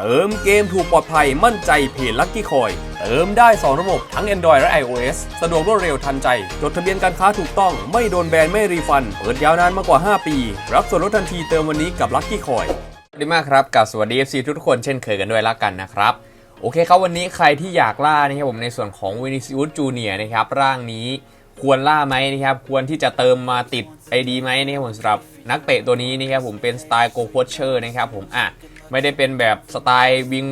เติมเกมถูกปลอดภัยมั่นใจเพจลั c กี้คอย เติมได้ 2 ระบบทั้ง Android และ iOS สะดวกรวดเร็วทันใจ จดทะเบียนการค้าถูกต้องไม่โดนแบนไม่รีฟัน เปิดยาวนานมากกว่า 5 ปี รับส่วนลดทันทีเติมวันนี้กับลั c กี้คอยสวัสดีมากครับกับสวัสดี FC ทุกคนเช่นเคยกันด้วยละกันนะครับ โอเคครับวันนี้ใครที่อยากล่านะครับผมในส่วนของวินิซิอุสจูเนียนะครับร่างนี้ควรล่าไหมนะครับควรที่จะเติมมาติด ID ไหมนะครับผมสำหรับนักเตะตัวนี้นะครับผมเป็นสไตล์โกโคเชอร์นะครับผมอะ ไม่ได้เป็นแบบสไตล์วิง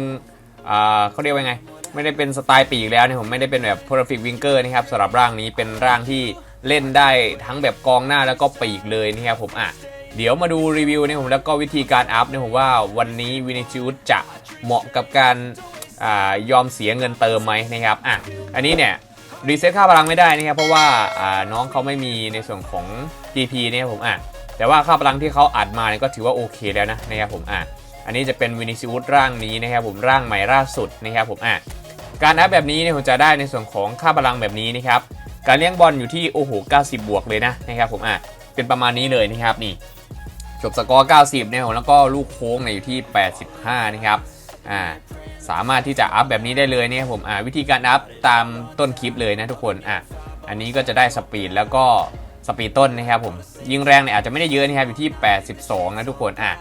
อ่าเขาเรียกว่าไง ไม่ได้เป็นสไตล์ปีกแล้วนะผมไม่ได้เป็นแบบ perfect winger นะครับสำหรับร่างนี้เป็นร่างที่เล่นได้ทั้งแบบกองหน้าแล้วก็ปีกเลยนะครับผมอะเดี๋ยวมาดูรีวิวเนี่ยผมแล้วก็วิธีการอัพเนี่ยผมว่าวันนี้วินิจิอุสจะเหมาะกับการอายอมเสียเงินเติมไหมนะครับอะอันนี้เนี่ยรีเซ็ตค่าพลังไม่ได้นะครับเพราะว่าอ่าน้องเขาไม่มีในส่วนของ GP เนี่ยผมอะแต่ว่าค่าพลังที่เขาอัดมาเนี่ยก็ถือว่าโอเคแล้วนะนะครับผมอะ อันนี้จะเป็นวินิจิอุสร่างนี้นะครับผมร่างใหม่ล่าสุดนะครับผมอะการอัพแบบนี้เนี่ยผมจะได้ในส่วนของค่าพลังแบบนี้นะครับการเลี้ยงบอลอยู่ที่โอ้โห90 บวกเลยนะนะครับผมอะเป็นประมาณนี้เลยนะครับนี่จบสกอร์90เนี่ยผมแล้วก็ลูกโค้งเนี่ยอยู่ที่ 85 นะครับอ่าสามารถที่จะอัพแบบนี้ได้เลยเนี่ยผมอ่าวิธีการอัพตามต้นคลิปเลยนะทุกคนอะอันนี้ก็จะได้สปีดแล้วก็สปีดต้นนะครับผมยิงแรงเนี่ยอาจจะไม่ได้เยอะนะครับอยู่ที่ 82 นะทุกคนอะ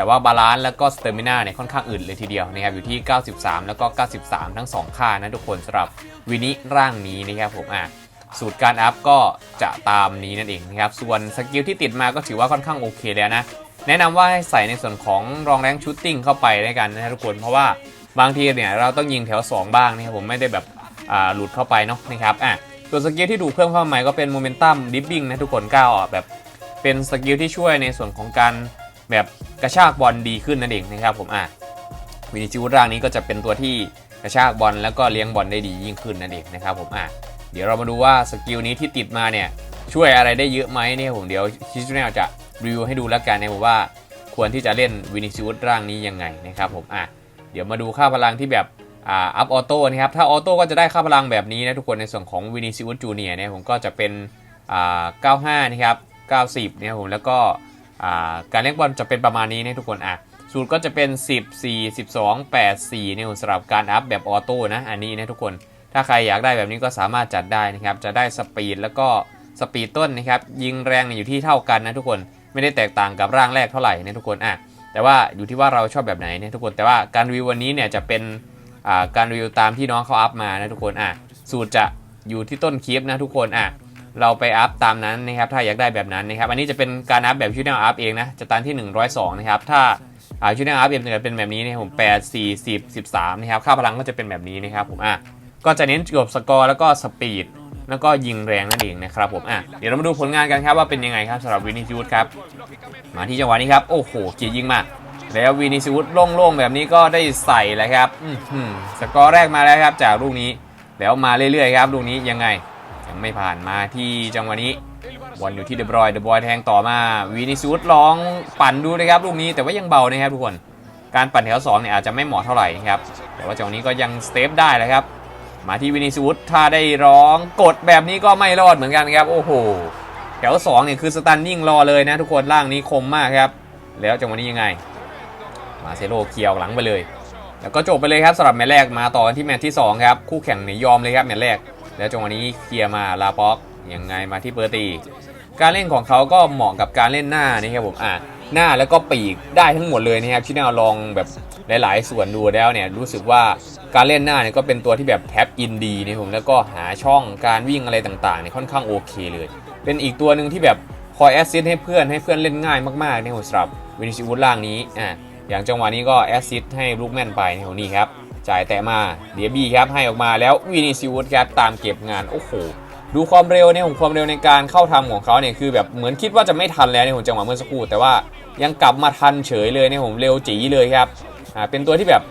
แต่ว่าบาลานซ์แล้วก็สเตอร์มินาเนี่ยค่อนข้างอื่นเลยทีเดียวนะครับอยู่ที่ 93 แล้วก็ 93 ทั้ง 2 ค่านะทุกคนสำหรับวินิร่างนี้นะครับผมอะสูตรการอัพก็จะตามนี้นั่นเองนะครับส่วนสกิลที่ติดมาก็ถือว่าค่อนข้างโอเคแล้วนะแนะนำว่าให้ใส่ในส่วนของรองแรงชูตติ้งเข้าไปด้วยกันนะทุกคนเพราะว่าบางทีเนี่ยเราต้องยิงแถว 2 บ้างนะครับผมไม่ได้แบบหลุดเข้าไปเนาะนะครับอะส่วนสกิลที่ดูเพิ่มเข้ามาก็เป็นโมเมนตัมดิฟบิ้งนะทุกคนก้าวออกแบบเป็นสกิลที่ช่วยในส่วนของการ แบบกระชากบอลดีขึ้นนั่นเองนะครับผมอะวินิจิวร่างนี้ก็จะเป็นตัวที่กระชากบอลแล้วก็เลี้ยงบอลได้ดียิ่งขึ้นนั่นเองนะครับผมอะเดี๋ยวเรามาดูว่าสกิลนี้ที่ติดมาเนี่ยช่วยอะไรได้เยอะไหมเนี่ยผมเดี๋ยวชิซูเนลจะรีวิวให้ดูแล้วกันนะผมว่าควรที่จะเล่นวินิซิอุสร่างนี้ยังไงนะครับผมอะเดี๋ยวมาดูค่าพลังที่แบบอ่าอัพออโต้นะครับถ้าออโต้ก็จะได้ค่าพลังแบบนี้นะทุกคนในส่วนของวินิซิอุสจูเนียเนี่ยผมก็จะเป็นอ่า95นะครับ90เนี่ยผมแล้วก็อ่า การเล่นบอลจะเป็นประมาณนี้นะทุกคนอะสูตรก็จะเป็น 10 4 12 8 4เนี่ยสำหรับการอัพแบบออโต้นะอันนี้นะทุกคน ถ้าใครอยากได้แบบนี้ก็สามารถจัดได้นะครับ จะได้สปีดแล้วก็สปีดต้นนะครับ ยิงแรงอยู่ที่เท่ากันนะทุกคนไม่ได้แตกต่างกับร่างแรกเท่าไหร่นะทุกคนอะแต่ว่าอยู่ที่ว่าเราชอบแบบไหนนะทุกคนแต่ว่าการรีวิววันนี้เนี่ยจะเป็นการรีวิวตามที่น้องเขาอัพมานะทุกคนอะสูตรจะอยู่ที่ต้นคลิปนะทุกคนอะ เราไปอัพตามนั้นนะครับถ้าอยากได้แบบนั้นนะครับอันนี้จะเป็นการอัพแบบชุดแนวอัพเองนะจะตามที่ 102 นะครับถ้าชุดแนวอัพเองจะเป็นแบบนี้นะผม8 4 10 13นะครับค่าพลังก็จะเป็นแบบนี้นะครับผมอะก็จะเน้นเกี่ยวกับสกอร์แล้วก็สปีดแล้วก็ยิงแรงนั่นเองนะครับผมอะเดี๋ยวเรามาดูผลงานกันครับว่าเป็นยังไงครับสำหรับวินิซิอุสครับมาที่จังหวะนี้ครับโอ้โหเกียร์ยิงมากแล้ววินิซิอุสโล่งๆแบบนี้ก็ได้ใส่แล้วครับสกอร์แรกมาแล้วครับจากลูกนี้แล้วมาเรื่อยๆครับลูกนี้ยังไง ยังไม่ผ่านมาที่จังหวะนี้บอลอยู่ที่เดบรอยเดบรอยแทงต่อมาวินิซิอุสลองปั่นดูนะครับลูกนี้แต่ว่ายังเบานะครับทุกคนการปั่นแถวสองเนี่ยอาจจะไม่เหมาะเท่าไหร่ครับแต่ว่าจังหวะนี้ก็ยังสเตปได้เลยครับมาที่วินิสูตถ้าได้ร้องกดแบบนี้ก็ไม่รอดเหมือนกันครับโอ้โหแถว2เนี่ยคือสตันนิ่งรอเลยนะทุกคนล่างนี้คมมากครับแล้วจังหวะนี้ยังไง มาเซโลเคียวหลังไปเลย แล้วก็จบไปเลยครับสำหรับแมตช์แรกมาต่อที่แมตช์ที่2ครับคู่แข่งเนี่ยยอมเลยครับแมตช์แรก แล้วจังหวะนี้เคลียร์มาลาป็อกยังไงมาที่เปอร์ตี การเล่นของเขาก็เหมาะกับการเล่นหน้านี่ครับผมอะหน้าแล้วก็ปีกได้ทั้งหมดเลยนะครับที่แนวลองแบบหลาย ๆ ส่วนดูแล้วเนี่ยรู้สึกว่าการเล่นหน้าเนี่ยก็เป็นตัวที่แบบแท็บอินดีนะผมแล้วก็หาช่องการวิ่งอะไรต่างๆเนี่ยค่อนข้างโอเคเลย เป็นอีกตัวหนึ่งที่แบบคอยแอสซิสต์ให้เพื่อนให้เพื่อนเล่นง่ายมากๆในหัวสำหรับวินิชิอุสล่างนี้อะอย่างจังหวะนี้ก็แอสซิสต์ให้ลูกแม่นไปในหัวนี้ครับ จ่ายแต่มาเดียบี้ครับให้ออกมาแล้ววินิชิอุสครับตามเก็บงานโอ้โหดูความเร็วเนี่ยผมความเร็วในการเข้าทำของเขาเนี่ยคือแบบเหมือนคิดว่าจะไม่ทันแล้วในผมจังหวะเมื่อสักครู่แต่ว่ายังกลับมาทันเฉยเลยเนี่ยผมเร็วจีเลยครับอ่าเป็นตัวที่แบบ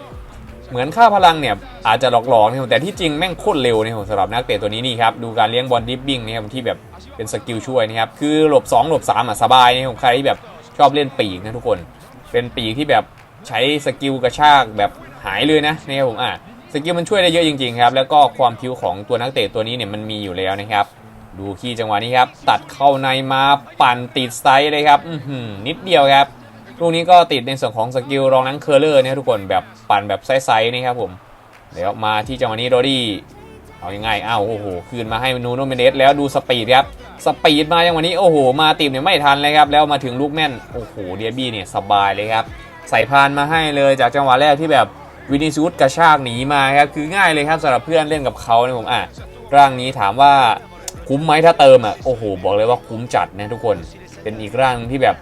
เหมือนค่าพลังเนี่ยอาจจะหลอกๆนะผมแต่ที่จริงแม่งโคตรเร็วเนี่ยผมสำหรับนักเตะตัวนี้นี่ครับดูการเลี้ยงบอลดิฟบิ้งนะครับที่แบบเป็นสกิลช่วยนะครับคือหลบ 2 หลบ 3 อะสบายเนี่ยผมใครที่แบบชอบเล่นปีกนะทุกคน เป็นปีกที่แบบใช้สกิลกระชากแบบ หายเลยนะเนี่ยผมอะสกิลมันช่วยได้เยอะจริงๆครับแล้วก็ความพิวของตัวนักเตะตัวนี้เนี่ยมันมีอยู่แล้วนะครับ ดูขี้จังหวะนี้ครับ ตัดเข้าในมาปั่นติดไซส์เลยครับอืนิดเดียวครับลูกนี้ก็ติดในส่วนของสกิลรองนังเคอร์เลอร์เนี่ยทุกคนแบบปั่นแบบไซส์ๆนี่ครับผมเดี๋ยวมาที่จังหวะนี้โรดี้เอายังไงอ้าวโอ้โห คืนมาให้นูโนเมเดสแล้วดูสปีดครับ สปีดมาจังหวะนี้ โอ้โห มาติดเนี่ยไม่ทันเลยครับ แล้วมาถึงลูกแม่น โอ้โห เดียบี้เนี่ยสบายเลยครับ ใส่พานมาให้เลยจากจังหวะแรกที่แบบ วินิซูสกระชากหนีมาครับคือง่ายเลยครับสำหรับเพื่อนเล่นกับเขาเนี่ยผมอะร่างนี้ถามว่าคุ้มไหมถ้าเติมอะโอ้โหบอกเลยว่าคุ้มจัดนะทุกคนเป็นอีกร่างที่แบบ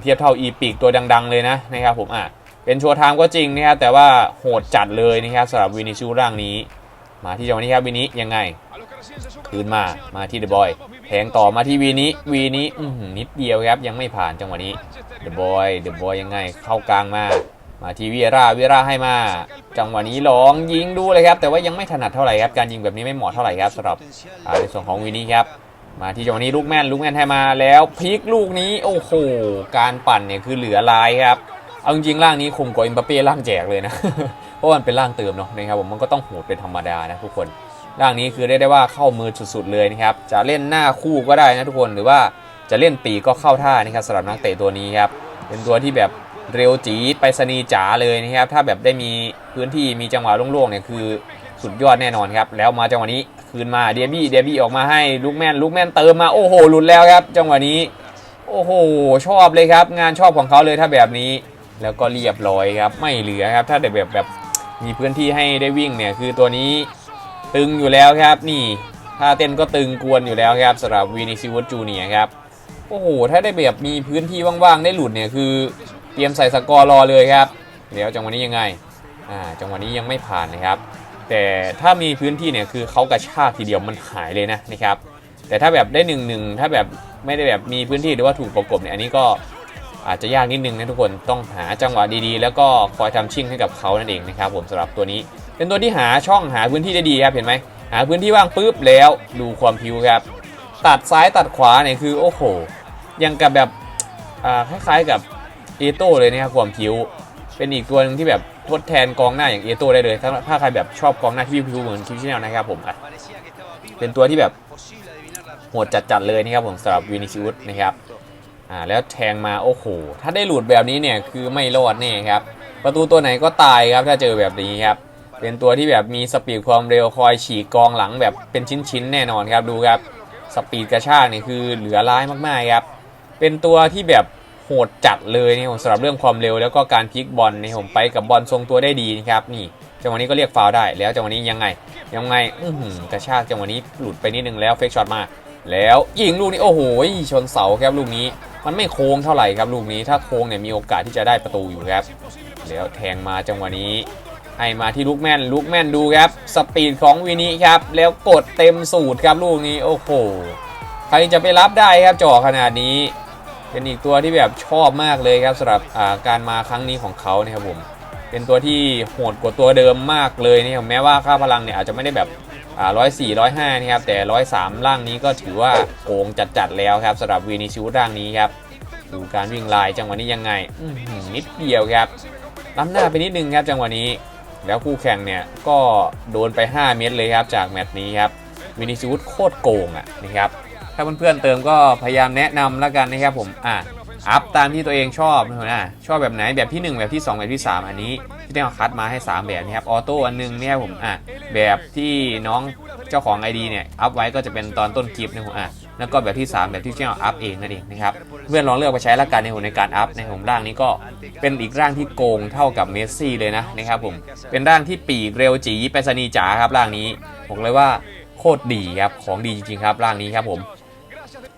เทียบเท่าอีปีกตัวดัง ๆ เลยนะนะครับผมอะเป็นชัวร์ไทม์ก็จริงนะครับแต่ว่าโหดจัดเลยนะครับสำหรับวินิชูร่างนี้ มาที่จังหวะนี้ครับวินิยังไงคืนมามาที่เดอะบอยแทงต่อมาที่วีนี้วีนี้นิดเดียวครับยังไม่ผ่านจังหวะนี้เดอะบอยเดอะบอยยังไงเข้ากลางมา มาทีเวียราเวียราให้มา จังหวะนี้ลองยิงดูเลยครับ แต่ว่ายังไม่ถนัดเท่าไหร่ครับการยิงแบบนี้ไม่เหมาะเท่าไหร่ครับสำหรับในส่วนของวีนี้ครับมาที่จังหวะนี้ลูกแม่นลูกแม่นให้มาแล้วพลิกลูกนี้โอ้โหการปั่นเนี่ยคือเหลือลายครับเอาจริงๆร่างนี้คมกว่าอิมบัปเป้ร่างแจกเลยนะเพราะมันเป็นร่างเติมเนาะนะครับผมมันก็ต้องโหดเป็นธรรมดานะทุกคนร่างนี้คือได้ได้ว่าเข้ามือสุดๆเลยนะครับจะเล่นหน้าคู่ก็ได้นะทุกคนหรือว่าจะเล่นปีกก็เข้าท่านะครับสำหรับนักเตะตัวนี้ครับเป็นตัวที่แบบ เร็วจีไปสนีจ๋าเลยนะครับ ถ้าแบบได้มีพื้นที่มีจังหวะโล่งๆเนี่ยคือสุดยอดแน่นอนครับ แล้วมาจังหวะนี้คืนมาเดบี้เดบี้ออกมาให้ลูกแม่นลูกแม่นเติมมาโอ้โหหลุดแล้วครับ จังหวะนี้ โอ้โห ชอบเลยครับ งานชอบของเขาเลยถ้าแบบนี้ แล้วก็เรียบร้อยครับ ไม่เหลือครับ ถ้าแต่แบบแบบมีพื้นที่ให้ได้วิ่งเนี่ยคือตัวนี้ตึงอยู่แล้วครับ นี่ถ้าเต้นก็ตึงกวนอยู่แล้วครับสำหรับวีนิซิวจูเนียครับโอ้โหถ้าได้แบบมีพื้นที่ว่างๆได้หลุดเนี่ยคือ รียมใส่สกอร์รอเลยครับเดี๋ยวจังหวะนี้ยังไงอ่าจังหวะนี้ยังไม่ผ่านนะครับ แต่ถ้ามีพื้นที่เนี่ยคือเขากระชากทีเดียวมันหายเลยนะนะครับ แต่ถ้าแบบได้หนึ่งหนึ่งถ้าแบบไม่ได้แบบมีพื้นที่หรือว่าถูกประกบเนี่ยอันนี้ก็อาจจะยากนิดนึงนะทุกคนต้องหาจังหวะดีๆ แล้วก็คอยทำชิ่งให้กับเขานั่นเองนะครับผมสำหรับตัวนี้ เป็นตัวที่หาช่องหาพื้นที่ได้ดีครับเห็นไหมหาพื้นที่ว่างปุ๊บแล้วดูความพิวครับตัดซ้ายตัดขวาเนี่ยคือโอ้โหยังกับแบบอ่าคล้ายๆกับ เอโต้เลยนะครับความพิวเป็นอีกตัวหนึ่งที่แบบทดแทนกองหน้าอย่างเอโต้ได้เลย ถ้าถ้าใครแบบชอบกองหน้าที่พิวเหมือนคิวชิแนลนะครับผมอะเป็นตัวที่แบบโหดจัดๆเลยนะครับผมสำหรับวินิชิอุสนะครับอ่าแล้วแทงมาโอ้โหถ้าได้หลุดแบบนี้เนี่ยคือไม่รอดแน่ครับประตูตัวไหนก็ตายครับถ้าเจอแบบนี้ครับเป็นตัวที่แบบมีสปีดความเร็วคอยฉีกกองหลังแบบเป็นชิ้นๆแน่นอนครับดูครับสปีดกระชากนี่คือเหลือร้ายมากๆครับเป็นตัวที่แบบ หดจัดเลยนี่ผมสำหรับเรื่องความเร็วแล้วก็การพลิกบอลนี่ผมไปกับบอลทรงตัวได้ดีนะครับนี่จังหวะนี้ก็เรียกฟาวได้แล้วจังหวะนี้ยังไง ยังไงอื้อกระชากจังหวะนี้หลุดไปนิดนึงแล้วเฟกช็อตมา แล้วยิงลูกนี้โอ้โหชนเสาครับลูกนี้ มันไม่โค้งเท่าไหร่ครับลูกนี้ถ้าโค้งเนี่ยมีโอกาสที่จะได้ประตูอยู่ครับ แล้วแทงมาจังหวะนี้ให้มาที่ลูกแม่นลูกแม่นดูครับสปีดของวินิครับ แล้วกดเต็มสูตรครับลูกนี้โอ้โหใครจะไปรับได้ครับจ่อขนาดนี้ เป็นอีกตัวที่แบบชอบมากเลยครับสำหรับการมาครั้งนี้ของเขาเนี่ยครับผม เป็นตัวที่โหดกว่าตัวเดิมมากเลยนะครับแม้ว่าค่าพลังเนี่ยอาจจะไม่ได้แบบร้อยสี่ร้อยห้านี่ครับแต่ร้อยสามร่างนี้ก็ถือว่าโกงจัดๆแล้วครับสำหรับวีนิชิวร่างนี้ครับดูการวิ่งลายจังหวะนี้ยังไงนิดเดียวครับล้ำหน้าไปนิดนึงครับจังหวะนี้ แล้วคู่แข่งเนี่ยก็โดนไป 5 เม็ดเลยครับจากแมตช์นี้ครับวินิชิวโคตรโกงอะนะครับ ถ้าเพื่อนๆเติมก็พยายามแนะนำแล้วกันนะครับผมอะอัพตามที่ตัวเองชอบนะอะชอบแบบไหนแบบที่ 1 แบบที่ 2 แบบที่ 3 อันนี้ที่ได้เอาคัดมาให้ 3 แบบนี้ครับออโต้อันหนึงเนี่ยผมอะแบบที่น้องเจ้าของ ID เนี่ยอัพไว้ก็จะเป็นตอนต้นคลิปนะผมอะแล้วก็แบบที่ 3 แบบที่เจ้าอัพเองนั่นเองนะครับเพื่อนลองเลือกไปใช้ล้วกันในผมในการอัพในผมร่างนี้ก็เป็นอีกร่างที่โกงเท่ากับเมสซี่เลยนะนะครับผมเป็นร่างที่ปีกเร็วจีไปรษณีจ๋าครับร่างนี้บอกเลยว่าโคตรดีครับของดีจริงๆครับร่างนี้ครับผม